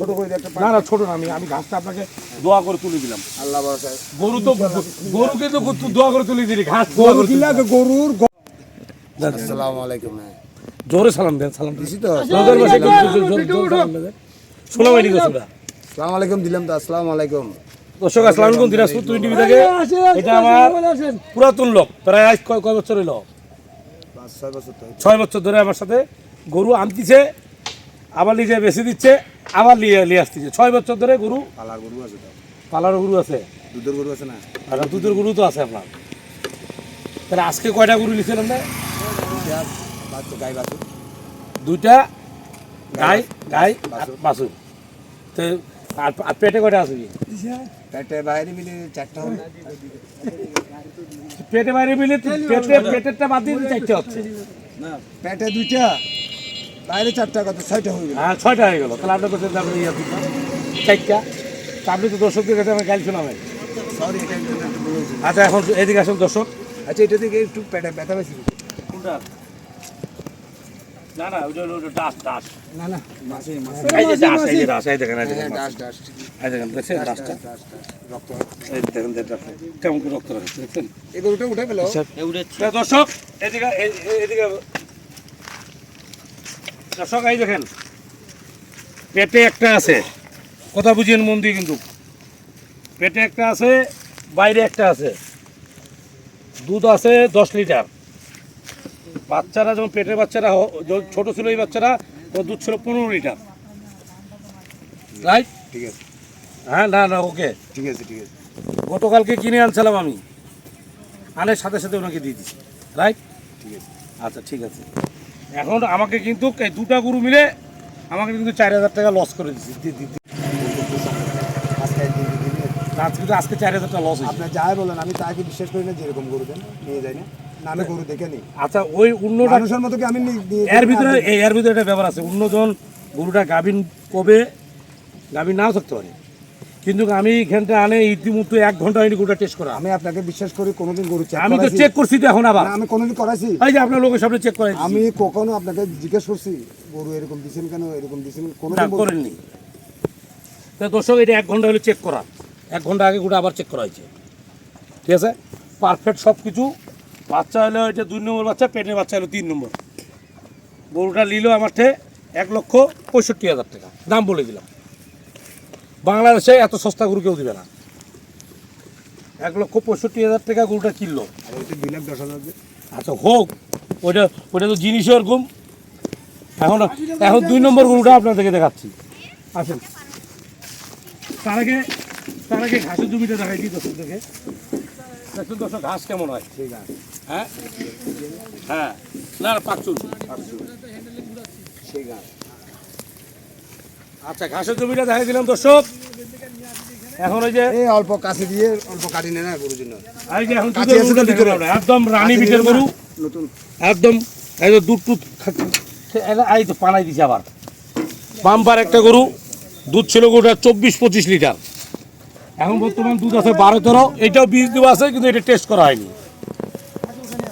ছোট করে একটা না না ছোট না আমি আমি ঘাসটা আপনাকে দোয়া করে তুলে দিলাম। আল্লাহ গরু তো গরুকে তো দোয়া করে তুলে দিলি ঘাস গরু কিলা গরুর আসসালামু আলাইকুম হ্যাঁ। জোরে সালাম দেন সালাম দিছি তো? নজর বসে শোনা তো আসসালামু আলাইকুম দিলাম তো আসসালামু আলাইকুম। দর্শক আসসালাম আলাইকুম দিনাজপুর তুই টিভি থেকে। এটা আমার পুরাতন লোক প্রায় আজ কয় কয় বছর হইল? পাঁচ ছয় বছর ছয় বছর ধরে আমার সাথে গরু আনতিছে। আবার নিজে বেশি দিচ্ছে আবার নিয়ে নিয়ে আসতেছে। ছয় বছর ধরে গরু পালার গরু আছে পালার গরু আছে। দুধের গরু আছে না? আর দুধের গরু তো আছে আপনার। তাহলে আজকে কয়টা গরু নিয়েছিলেন না দুইটা গাই বাছুর। দুইটা গাই গাই বাছুর। তো আর পেটে কয়টা আছে পেটে বাইরে মিলে চারটা হবে। পেটে বাইরে মিলে পেটে পেটেরটা বাদ দিয়ে চারটে হচ্ছে। পেটে দুইটা। বাইরে চারটা কত ছয়টা হয়ে গেল। হ্যাঁ ছয়টা হয়ে গেল। তাহলে আপনার কাছে আপনি ইয়ে। চারটা। আপনি তো দর্শকদের কাছে আমার গাইল শোনাবেন। আচ্ছা এখন এদিকে আসুন দর্শক। আচ্ছা এটা থেকে একটু পেটে ব্যথা বেশি। কোনটা? না না ওইটা হলো ডাস ডাস না না মাসে মাসে। এই যে ডাস এই যে ডাস এই দেখেন এই দেখেন ডাস। ডাস ডাস এই দেখেন দেখছেন ডাসটা ডাস ডাস রক্ত। এই দেখেন দেখেন কেমন রক্ত রাখছে দেখছেন? এই গরুটা উঠে পেল দর্শক এদিকে দর্শক এই দেখেন পেটে একটা আছে। কথা বুঝিয়েন মন দিয়ে কিন্তু। পেটে একটা আছে বাইরে একটা আছে। দুধ আছে দশ লিটার। বাচ্চারা যখন পেটের বাচ্চারা ছোট ছিল এই বাচ্চারা তখন দুধ ছিল পনেরো লিটার। রাইট ঠিক আছে। হ্যাঁ না না ওকে ঠিক আছে ঠিক আছে। গতকালকে কিনে আনছিলাম আমি। আনের সাথে সাথে ওনাকে দিয়ে দিচ্ছি রাইট ঠিক আছে। আচ্ছা ঠিক আছে। এখন আমাকে কিন্তু এই দুটা গরু মিলে আমাকে কিন্তু চার হাজার টাকা লস করে দিচ্ছে আজকে একদিন আজকে চার হাজার টাকা লস হয়েছে। আপনার যাই বলেন আমি তাকে বিশ্বাস করি না যেরকম গরু দেন নিয়ে যাই না। না আমি গরু দেখে নিই। আচ্ছা ওই অন্যটা মানুষের মতো কি আমি এর ভিতরে এর ভিতরে একটা ব্যাপার আছে। অন্যজন গরুটা গাভিন কবে গাভিন নাও থাকতে পারে। কিন্তু আমি এখানটা আনে ইতিমধ্যে এক ঘণ্টা হয়নি গোটা টেস্ট করা। আমি আপনাকে বিশ্বাস করি কোনোদিন গরু চেক আমি তো চেক করছি তো এখন আবার আমি কোনোদিন করাইছি। এই যে আপনার লোকের সামনে চেক করাই আমি কখনো আপনাকে জিজ্ঞেস করছি গরু এরকম দিছেন কেন এরকম দিছেন না কোনোদিন বল- করেননি। তা দর্শক এটা এক ঘণ্টা হলে চেক করা। এক ঘণ্টা আগে গোটা আবার চেক করা হয়েছে। ঠিক আছে? পারফেক্ট সব কিছু বাচ্চা হলো এটা দুই নম্বর বাচ্চা পেটের বাচ্চা হলো তিন নম্বর। গরুটা নিল আমার থেকে এক লক্ষ পঁয়ষট্টি হাজার টাকা। দাম বলে দিলাম। বাংলাদেশে এত সস্তা গরু কেউ দিবে না। এক লক্ষ পঁয়ষট্টি হাজার টাকা গরুটা কিনলো। আর দুই লাখ দশ হাজার আচ্ছা হোক ওইটা ওইটা তো জিনিসই ওরকম এখন এখন দুই নম্বর গরুটা আপনাদেরকে দেখাচ্ছি। আসেন। তার আগে তার আগে ঘাসের জমিটা দেখাই দিই দর্শক দেখে দেখুন দর্শক ঘাস কেমন হয়? ঠিক আছে হ্যাঁ? হ্যাঁ। না না পাকচুল। ঠিক আছে আচ্ছা ঘাসের জমিটা দেখাই দিলাম দর্শক। এখন ওই যে এই অল্প কাছে দিয়ে অল্প কাটি নেয় না গরুর জন্য। এই যে এখন কাছে আছে ভিতরে? একদম রানী বিটের গরু। নতুন। একদম এই যে দুধ টুধ খাচ্ছে। এই তো পানাই দিছে আবার। বাম্পার একটা গরু দুধ ছিল গরুটা চব্বিশ পঁচিশ লিটার। এখন বর্তমান দুধ আছে বারো তেরো। এটাও বীজ দেওয়া আছে কিন্তু এটা টেস্ট করা হয়নি।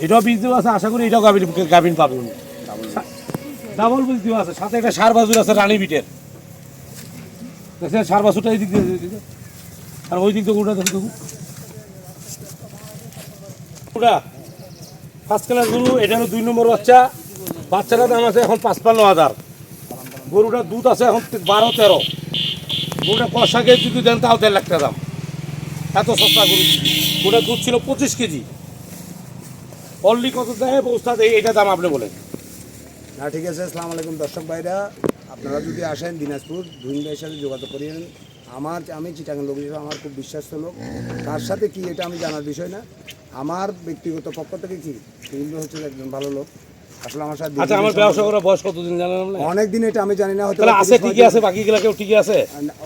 এটাও বীজ দেওয়া আছে আশা করি এটাও গাভিন গাভিন পাবেন ডাবল বীজ দেওয়া আছে সাথে একটা সার বাজুর আছে রানী বিটের। দেখছেন, সার বাছুরটা এই দিক দিয়ে। আর ওই দিক দিয়ে গরুটা দেখুন দেখুন। গরুটা ফার্স্ট ক্লাস গরু, এটা হলো দুই নম্বর বাচ্চা। বাচ্চাটার দাম আছে এখন পাঁচপান্ন হাজার। গরুটার দুধ আছে এখন বারো, তেরো। গরুটা কষাকে যদি দেন, তাও দেড় লাখ দাম। এত সস্তা গরু। গরুটার দুধ ছিল পঁচিশ কেজি। অনলি কত দেয় বস্তা দেয় এটা দাম আপনি বলেন। না, ঠিক আছে, আসসালামু আলাইকুম দর্শক ভাইরা। আপনারা যদি আসেন দিনাজপুর ধুইন ভাইয়ের সাথে যোগাযোগ করিয়েন আমার আমি চিটাঙ্গের লোক হিসেবে আমার খুব বিশ্বাস্ত লোক। তার সাথে কি এটা আমি জানার বিষয় না। আমার ব্যক্তিগত পক্ষ থেকে কি? ধুইন ভাই হচ্ছে একজন ভালো লোক। আসলে আমার সাথে আচ্ছা আমার ব্যবসা করার বয়স কতদিন জানেন আপনি? অনেক দিন এটা আমি জানি না হয়তো আছে ঠিকই আছে বাকিগুলা কেউ ঠিকই আছে?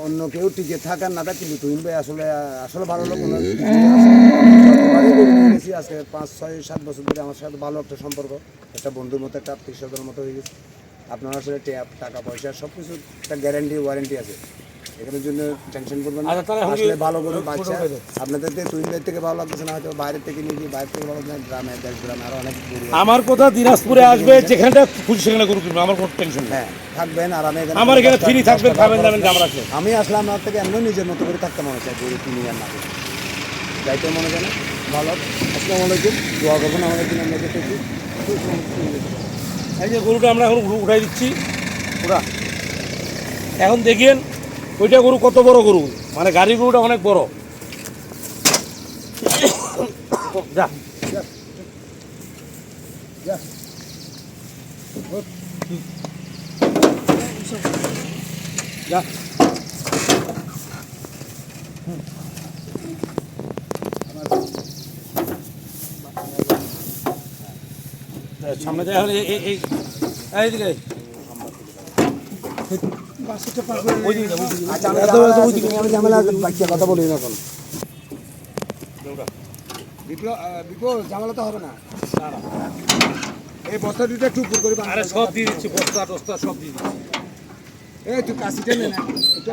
অন্য কেউ টিকে থাকার না থাক কিন্তু তুহিন ভাই আসলে আসলে ভালো লোক ওনার আজকে পাঁচ ছয় সাত বছর ধরে আমার সাথে ভালো একটা সম্পর্ক। একটা বন্ধুর মতো একটা আত্মীয় স্বজনের মতো হয়ে গেছে। আপনার আসলে ট্যাপ টাকা পয়সা সব কিছু একটা গ্যারান্টি ওয়ারেন্টি আছে। এখানের জন্য টেনশন করবেন আচ্ছা, আসলে ভালো করে বাচ্চা উঠাই দে। আপনাদের তো তুই থেকে ভালো লাগতেছে না হয়তো বাইরে থেকে নিয়ে বাইরে থেকে ভালো লাগছে গ্রামে দেশ গ্রামে আরও অনেক আমার কথা দিনাজপুরে আসবে যেখানটা খুশি সেখানে গরু কিনবে আমার কোনো টেনশন হ্যাঁ থাকবেন আরামে এখানে আমার এখানে ফ্রি থাকবেন, খাবেন, দাবেন। আমার। আমি আসলাম আপনার থেকে এমনি নিজের মতো করে থাকতে মনে চাই গরু কিনি আর না যাইতে মনে জানে ভালো আসসালামু আলাইকুম। দোয়া করবেন আমাদের কিনে মেয়েদের থেকে এই যে গরুটা আমরা এখন উঠাই দিচ্ছি পুরা এখন দেখিয়েন ওইটা গরু কত বড় গরু? মানে গাড়ি গরুটা অনেক বড়। যা। যা যা এই সামনে যাই হলে এই এই এইদিকে। আচ্ছা আমি ঝামেলা- আমি ঝামেলা বাচ্চা কথা বলি না এখন। বিপ্লব বিপ্লব ঝামেলা তো হবে না। এই বস্তা দুটো একটু উপর করে আরে সব দিয়ে দিচ্ছি বস্তা টস্তা সব দিয়ে দিচ্ছি। এই তুই কাশিটা নে না। এটা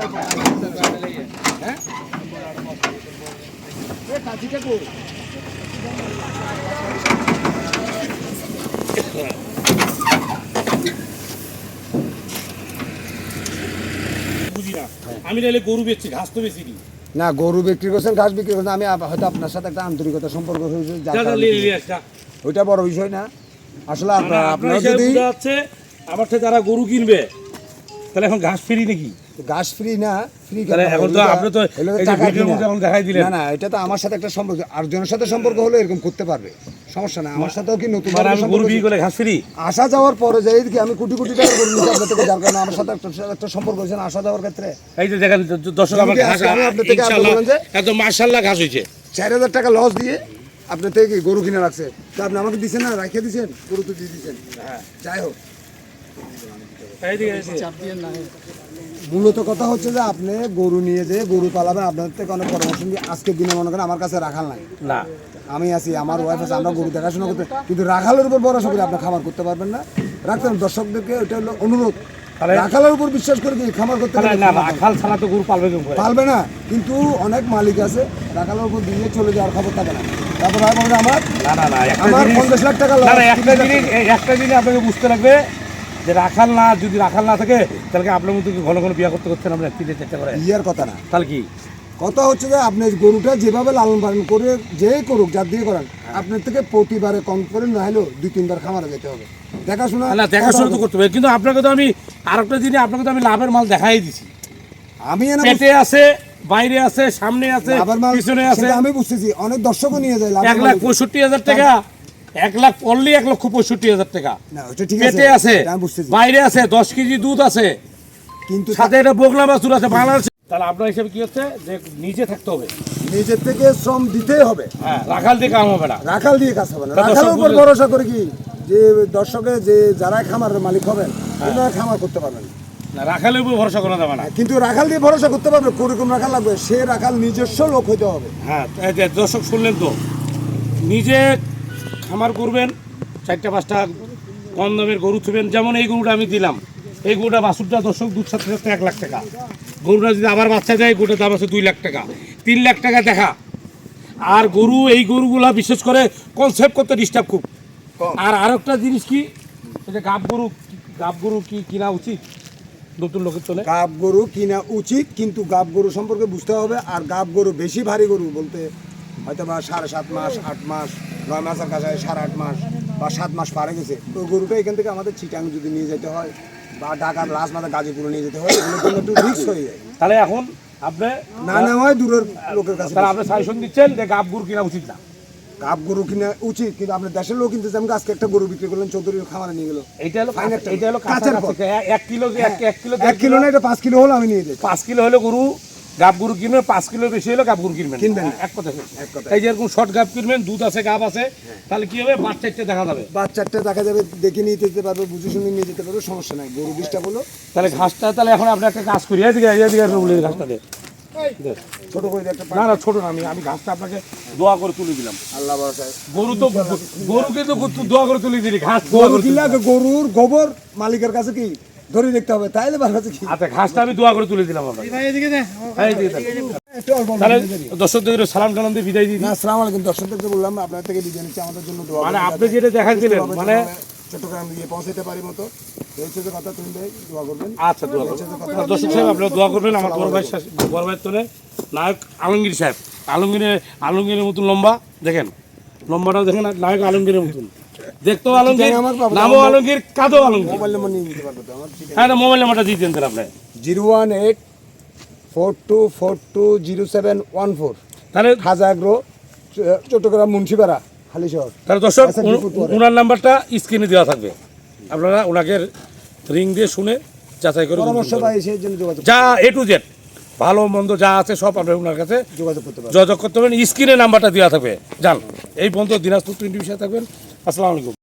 হ্যাঁ? কাশিটা কো বুঝি না আমি নাহলে গরু বেচছি ঘাস তো বেশি দিই না গরু বিক্রি করছেন ঘাস বিক্রি করছেন আমি হয়তো আপনার সাথে একটা আন্তরিকতা সম্পর্ক হয়েছে ওইটা বড় বিষয় না। আসলে আপনার যদি আমার থেকে যারা গরু কিনবে তাহলে এখন ঘাস ফ্রি নাকি? ঘাস ফ্রি না ফ্রি এখন তো আপনি তো এই যে ভিডিওর মধ্যে এখন দেখাই দিলেন। না না এটা তো আমার সাথে একটা সম্পর্ক। আর জনের সাথে সম্পর্ক হলে এরকম করতে পারবে। সমস্যা না আমার সাথেও কি নতুন মানে আসা যাওয়ার পরে যাই কি আমি কোটি কোটি টাকা গরু নিতে আপনার থেকে যার কারণে আমার সাথে একটা একটা সম্পর্ক হয়েছে আসা যাওয়ার ক্ষেত্রে। এই যে দেখেন দর্শক আমার ঘাস আমি আপনার থেকে ইনশাআল্লাহ যে? একদম মাশাআল্লাহ ঘাস হয়েছে। চার হাজার টাকা লস দিয়ে আপনার থেকে কি গরু কিনে রাখছে। তা আপনি আমাকে দিচ্ছেন না? রাখিয়ে দিচ্ছেন গরু তো দিয়ে দিচ্ছেন হ্যাঁ। যাই হোক। এইদিকে এইদিকে। মূলত কথা হচ্ছে যে আপনি গরু নিয়ে যে গরু পালাবেন আপনার থেকে অনেক পরামর্শ নিয়ে আজকের দিনে মনে করেন আমার কাছে রাখাল নাই। না। আমি আছি আমার ওয়াইফ আছে আমরা গরু দেখাশোনা করতে কিন্তু রাখালের উপর ভরসা করে আপনি খামার করতে পারবেন না। রাখতেন দর্শকদেরকে ওইটা হলো অনুরোধ। রাখালের উপর বিশ্বাস করে কি খামার করতে পারবেন না রাখাল ছাড়া তো গরু পালবে পালবে না কিন্তু অনেক মালিক আছে রাখালের উপর দিয়ে চলে যাওয়ার খবর থাকে না। তারপর আমার না না না আমার পঞ্চাশ লাখ টাকা একটা জিনিস একটা জিনিস আপনাকে বুঝতে লাগবে যে রাখাল না যদি রাখাল না থাকে তাহলে আপনার মতো কি ঘন ঘন বিয়ে করতে করছেন আমরা তিনটে চারটে করে? ইয়ার কথা না। তাহলে কি? কথা হচ্ছে যে আপনি গরুটা যেভাবে লালন পালন করে যে করুক যার দিয়ে করেন আপনার থেকে প্রতিবারে কম করে না হলেও দুই তিনবার খামারে যেতে হবে। দেখাশোনা না দেখাশোনা তো করতে হবে। কিন্তু আপনাকে তো আমি আরেকটা জিনিস আপনাকে তো আমি লাভের মাল দেখাই দিছি। আমি পেটে আছে বাইরে আছে সামনে আছে পিছনে আছে। আমি বুঝতেছি। অনেক দর্শকও নিয়ে যায় এক লাখ পঁয়ষট্টি হাজার টাকা এক লাখ পড়লি এক লক্ষ পঁয়ষট্টি হাজার টাকা। না ওটা ঠিক আছে পেটে আছে বুঝতেছি। বাইরে আছে দশ কেজি দুধ আছে কিন্তু সাথে এটা বগলা বাছুর আছে বাংলাদেশে তাহলে আপনার হিসেবে কি হচ্ছে? যে নিজে থাকতে হবে। নিজের থেকে শ্রম দিতেই হবে। হ্যাঁ রাখাল দিয়ে কাম হবে না। রাখাল দিয়ে কাজ হবে না। রাখালের উপর ভরসা করে কি? যে দর্শকে যে যারা খামারের মালিক হবেন হ্যাঁ। ওনারা খামার করতে পারবেন। না রাখালের উপর ভরসা করা যাবে না। কিন্তু রাখাল দিয়ে ভরসা করতে পারবে কোরকম রাখাল লাগবে? সে রাখাল নিজস্ব লোক হইতে হবে। হ্যাঁ দর্শক শুনলেন তো নিজে খামার করবেন চারটা পাঁচটা কম দামের গরু থুবেন যেমন এই গরুটা আমি দিলাম। এই গরুটা বাছুরটা দর্শক দুধ সাথে সাথে এক লাখ টাকা। গরুটা যদি আবার বাচ্চা দেয় গরুটা দাম আছে দুই লাখ টাকা। তিন লাখ টাকা দেখা। আর গরু এই গরুগুলা বিশেষ করে কনসেপ্ট করতে ডিস্টার্ব খুব। আর আরেকটা জিনিস কি যে গাব গরু গাব গরু কি কিনা উচিত? নতুন লোকের তোলে গাব গরু কিনা উচিত কিন্তু গাব গরু সম্পর্কে বুঝতে হবে। আর গাব গরু বেশি ভারী গরু বলতে হয়তো বা সাড়ে সাত মাস আট মাস নয় মাসের কাছে সাড়ে আট মাস বা সাত মাস পারে গেছে। তো গরুটা এখান থেকে আমাদের চিটাং যদি নিয়ে যেতে হয় বা ঢাকার লাস্ট মাথা গাজীপুরে নিয়ে যেতে হয় এগুলোর জন্য একটু রিস্ক হয়ে যায়। তাহলে এখন আপনি না নেওয়াই দূরের লোকের কাছে তাহলে আপনি সাজেশন দিচ্ছেন যে গাব গরু কিনা উচিত না? গাব গরু কিনা উচিত কিন্তু আপনার দেশের লোক কিনতে যেমন আজকে একটা গরু বিক্রি করলেন চৌধুরী খামারে নিয়ে গেল। এইটা হলো এইটা হলো কাঁচের এক কিলো যে এক এক কিলো এক কিলো না এটা পাঁচ কিলো হলো আমি নিয়ে যাই। পাঁচ কিলো হলে গরু গাব গরু কিনবেন পাঁচ কিলো বেশি হলে গাব গরু কিনবেন। এক কথা। এক কথা। এই যে এরকম শর্ট গাব কিনবেন দুধ আছে গাব আছে তাহলে কি হবে? বাচ্চা একটা দেখা যাবে। বাচ্চাটা দেখা যাবে দেখে নিয়ে যেতে পারবে বুঝে শুনে নিয়ে যেতে পারবে সমস্যা নাই। গরু বিষটা হলো তাহলে ঘাসটা তাহলে এখন আপনি একটা কাজ করি এদিকে এদিকে বলি ঘাসটা দে। দে। ছোট করে একটা না না ছোট না আমি আমি ঘাসটা আপনাকে দোয়া করে তুলে দিলাম। আল্লাহ গরু তো গরুকে তো দোয়া করে তুলে দিলি ঘাস দোয়া গরু গরুর গোবর মালিকের কাছে কি? ধরে দেখতে হবে তাইলে ভালো আছে কি? আচ্ছা ঘাসটা আমি দোয়া করে তুলে দিলাম আপনাকে এই দিকে দেন। একটু অল্প অল্প তাহলে। দর্শকদের সালাম টালাম দিয়ে বিদায় দিই না আসসালামু আলাইকুম। দর্শকদেরকে বললাম আপনার থেকে বিরিয়ানি নিচ্ছি আমাদের জন্য দোয়া মানে আপনি যেটা সুস্থভাবে মানে চট্টগ্রাম গিয়ে পৌঁছাতে পারি মতো। কথা তুমি ভাই দোয়া করবেন। আচ্ছা দোয়া করবেন। দর্শক সাহেব আপনারা দোয়া করবেন। আমার বড় ভাই বড় ভাইয়ের তোলে নায়ক আলমগীর সাহেব। আলমগীরের আলমগীরের মতন লম্বা দেখেন। লম্বাটাও দেখেন আর নায়ক আলমগীরের মতন। দেখতেও আলমগীর নামও আলমগীর আলমগীর। মোবাইল নাম্বার নিয়ে নিতে পারব তো আমার হ্যাঁ মোবাইল নাম্বারটা দিয়ে দেন আপনি। Zero one eight four two four two zero seven one four. তাহলে খাজা আগ্রো চট্টগ্রাম মুন্সিপাড়া হালিশহর। তাহলে দর্শক আচ্ছা, পরে। উনার নাম্বারটা স্ক্রিনে দেওয়া থাকবে। আপনারা ওনাকে রিং দিয়ে শুনে যাচাই করে পরামর্শ পারবেন। সেই জন্য যোগাযোগ যা এ টু জেড ভালো মন্দ যা আছে সব আপনার ওনার কাছে যোগাযোগ করতে পারবেন। যোগাযোগ করতে পারেন স্ক্রিনে নাম্বারটা দেওয়া থাকবে। যান এই পর্যন্ত দিনাজপুর টোয়েন্টি বিষয়ে থাকবেন। আসসালামু আলাইকুম